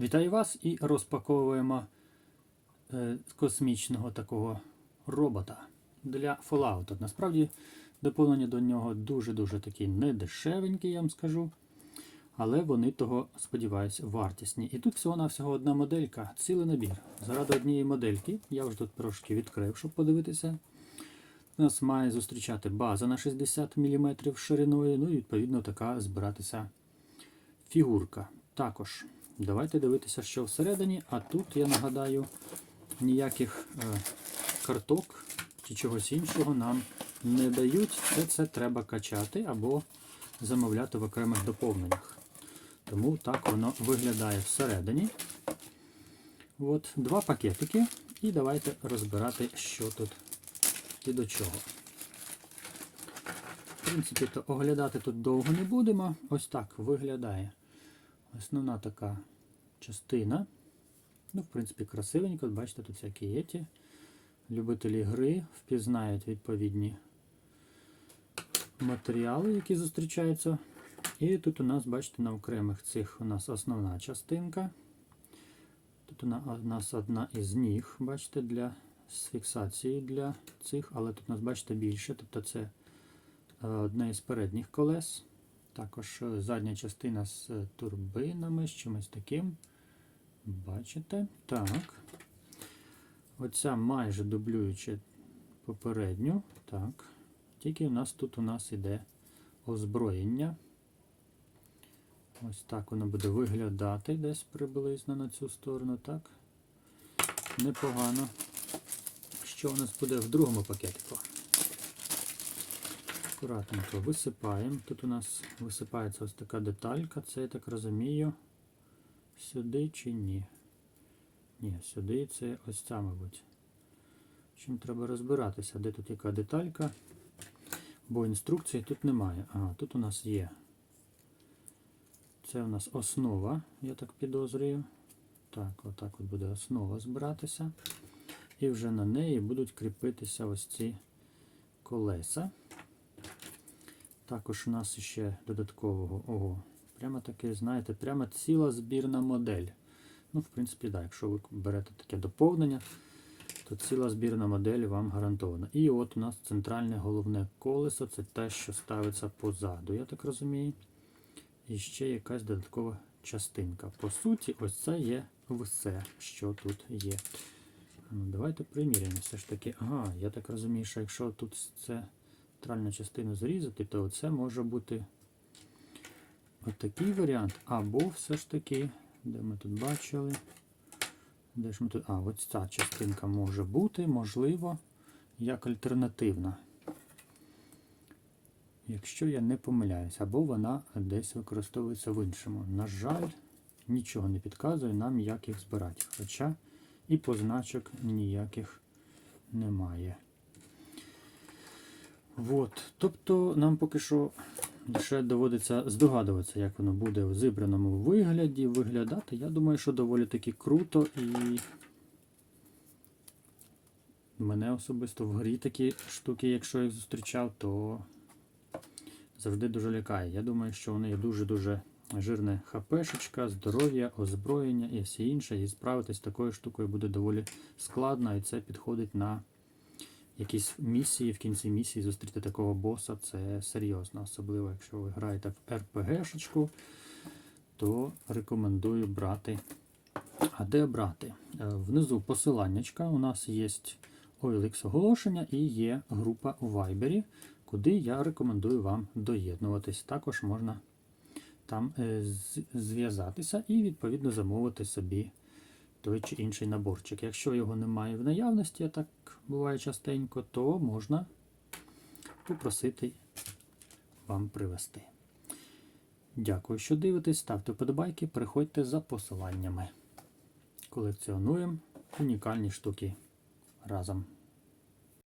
Вітаю вас і розпаковуємо е, космічного такого робота для Fallout. Насправді доповнення до нього дуже-дуже такі недешевенькі, я вам скажу. Але вони того, сподіваюсь, вартісні. І тут всього-навсього одна моделька, цілий набір. Заради однієї модельки, я вже тут трошки відкрив, щоб подивитися. У нас має зустрічати база на 60 мм шириною, ну і відповідно така збиратися фігурка. Також давайте дивитися, що всередині. А тут, я нагадаю, ніяких е, карток чи чогось іншого нам не дають. Все це треба качати або замовляти в окремих доповненнях. Тому так воно виглядає всередині. От, Два пакетики. І давайте розбирати, що тут і до чого. В принципі, то оглядати тут довго не будемо. Ось так виглядає основна така частина. Ну, в принципі, красивенько. Бачите, тут всякі єті. Любителі гри впізнають відповідні матеріали, які зустрічаються. І тут у нас, бачите, на окремих цих у нас основна частинка. Тут у нас одна із ніг, бачите, для з фіксації для цих, але тут у нас, бачите, більше. Тобто це одне із передніх колес. Також задня частина з турбинами, з чимось таким. Бачите? Так. Оця майже дублююча попередню. Так. Тільки у нас тут у нас іде озброєння. Ось так воно буде виглядати десь приблизно на цю сторону. Так. Непогано. Що у нас буде в другому пакетику? Акуратненько висипаємо. Тут у нас висипається ось така деталька, це я так розумію. Сюди чи ні? Ні, сюди це ось ця, мабуть. Чим треба розбиратися, де тут яка деталька, бо інструкції тут немає. Ага, тут у нас є. Це у нас основа, я так підозрюю. Так, отак от буде основа збиратися. І вже на неї будуть кріпитися ось ці колеса. Також у нас ще додаткового ого. Прямо таке, знаєте, прямо ціла збірна модель. Ну, в принципі, так, якщо ви берете таке доповнення, то ціла збірна модель вам гарантована. І от у нас центральне головне колесо це те, що ставиться позаду, я так розумію. І ще якась додаткова частинка. По суті, ось це є все, що тут є. Ну, Давайте приміряємо все ж таки. Ага, я так розумію, що якщо тут це центральну частину зрізати, то це може бути отакий варіант. Або все ж таки, де ми тут бачили, де ж ми тут. А, ось ця частинка може бути, можливо, як альтернативна. Якщо я не помиляюсь, або вона десь використовується в іншому. На жаль, нічого не підказує нам, як їх збирати. Хоча і позначок ніяких немає. От. Тобто нам поки що лише доводиться здогадуватися, як воно буде в зібраному вигляді виглядати. Я думаю, що доволі таки круто і мене особисто в грі такі штуки, якщо їх зустрічав, то завжди дуже лякає. Я думаю, що вони є дуже-дуже жирне хпшечка, здоров'я, озброєння і все інше. І справитись з такою штукою буде доволі складно, і це підходить на якісь місії, в кінці місії зустріти такого боса це серйозно. Особливо, якщо ви граєте в РПГшечку, то рекомендую брати. А де брати? Е, Внизу посиланнячка. У нас є OLX оголошення і є група у Viber, куди я рекомендую вам доєднуватись. Також можна там е, зв'язатися і відповідно замовити собі той чи інший наборчик. Якщо його немає в наявності, а так буває частенько, то можна попросити вам привезти. Дякую, що дивитесь. Ставте вподобайки, приходьте за посиланнями. Колекціонуємо унікальні штуки разом.